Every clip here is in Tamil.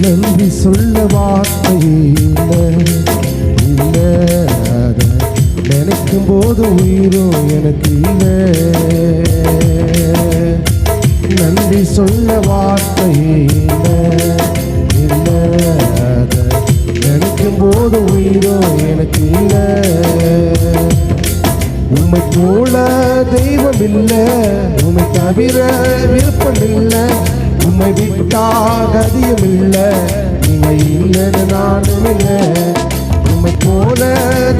நன்றி சொல்ல வார்த்தையே இல்லை இல்லை. நினைக்கும் போது உயிரும் எனக்கு இல்லை. நன்றி சொல்ல வார்த்தையே இல்லை இல்லை. நினைக்கும் போது உயிரும் எனக்கு இல்லை. உண்மை போல தெய்வம் இல்லை உண்மை தவிர விருப்பம் இல்லை. உம்மை விட்டாகதியும் இல்லை இல்ல நீங்க இல்லைன்னு நானும் இல்லை உண்மை போல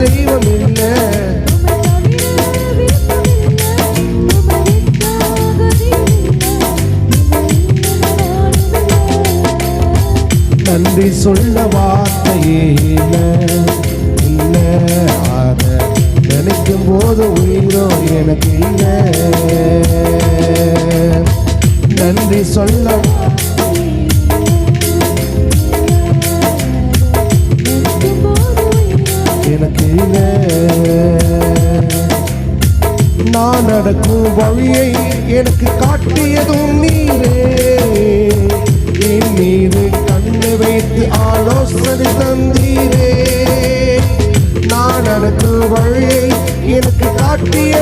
தெய்வம் இல்லை நன்றி சொல்ல வார்த்தையே இல்லை. இல்ல அத நினைக்கும் போது உயிரோ எனக்கு இல்லை. நன்றி சொல்ல. எனக்கு நான் நடக்கும் வழியை எனக்கு காட்டியதும் நீரே. என் மீது கண்ணு வைத்து ஆலோசனை தந்தீரே. நான் நடக்கும் வழியை எனக்கு காட்டிய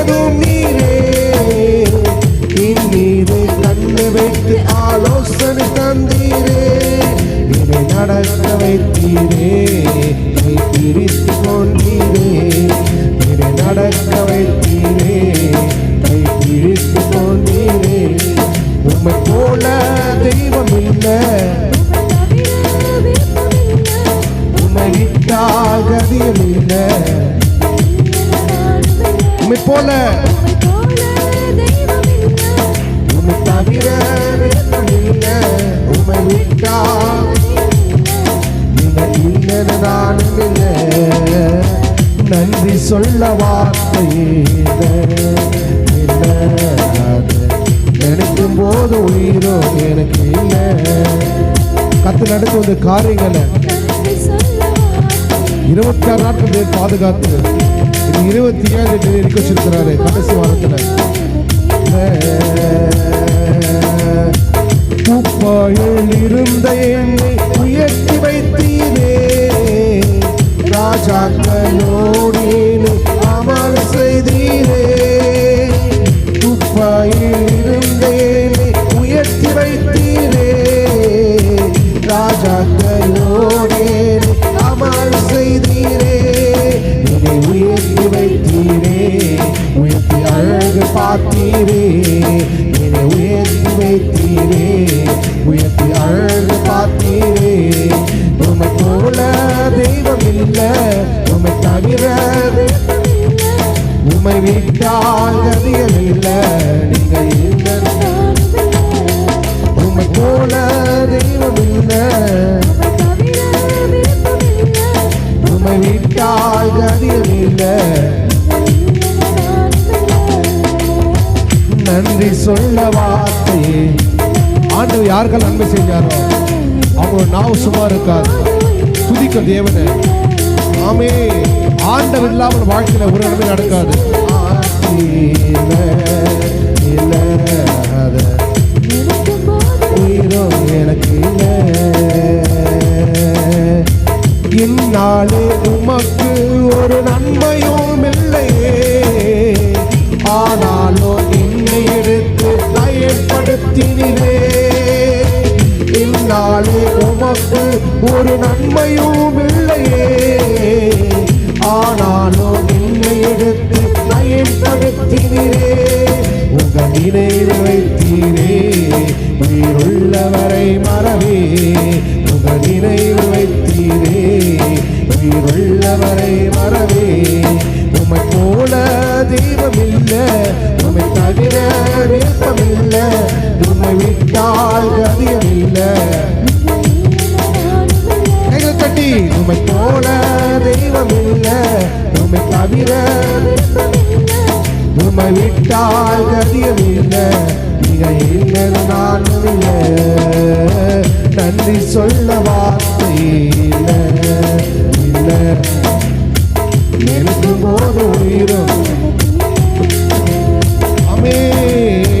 வைத்தீரே கை பிரித்து கொண்டீரே என்னை நடக்க வைத்தீரே கை பிரித்து கொண்டீரே உம்மை போல தெய்வம் இல்லை உம்மை விட்டால் கதியம் இல்லை உம்மை போல உம்மை தவிர இல்லை நன்றி சொல்ல வார்த்தை நினைக்கும் போது உயிரோ எனக்கு இல்லை. கத்து நடத்து வந்த காரியங்களை இருபத்தி ஆறு நாட்கள் தேவன் பாதுகாத்து இது இருபத்தி ஏழு இருக்க வச்சிருக்கிறாரு கடைசி வாரத்துல. ராஜாக்களோடு அமல் செய்தீரே. என்னை உயர்த்தி வைத்தீரே உயர்த்தி அழகு பார்த்தீரே. என்னை உயர்த்தி வைத்தீரே உயர்த்தி அழகு பார்த்தீரே. உமை போல தெய்வம் இல்ல உமை தவிர உமை விட்டால் கதியம் நன்றி சொல்ல வார்த்தையே ஆண்டவர் யாருக்கெல்லாம் நன்மை செஞ்சாரோ அவங்க நாவு சும்மா இருக்காது துதிக்க தேவனை ஆமே ஆண்டவர் இல்லாமல் வாழ்க்கையில் ஒரு நன்மை நடக்காது இல்ல, தெய்வம் உமை தவிர விருப்பம் உமை விட்டால் கதியம் கைகள் தட்டி உமை போல தெய்வம் உமை தவிர உமை விட்டால் கதியம் நீங்க இல்லைன்னு நன்றி சொல்ல வார்த்தை நினைக்கும் போது உயிரும். me.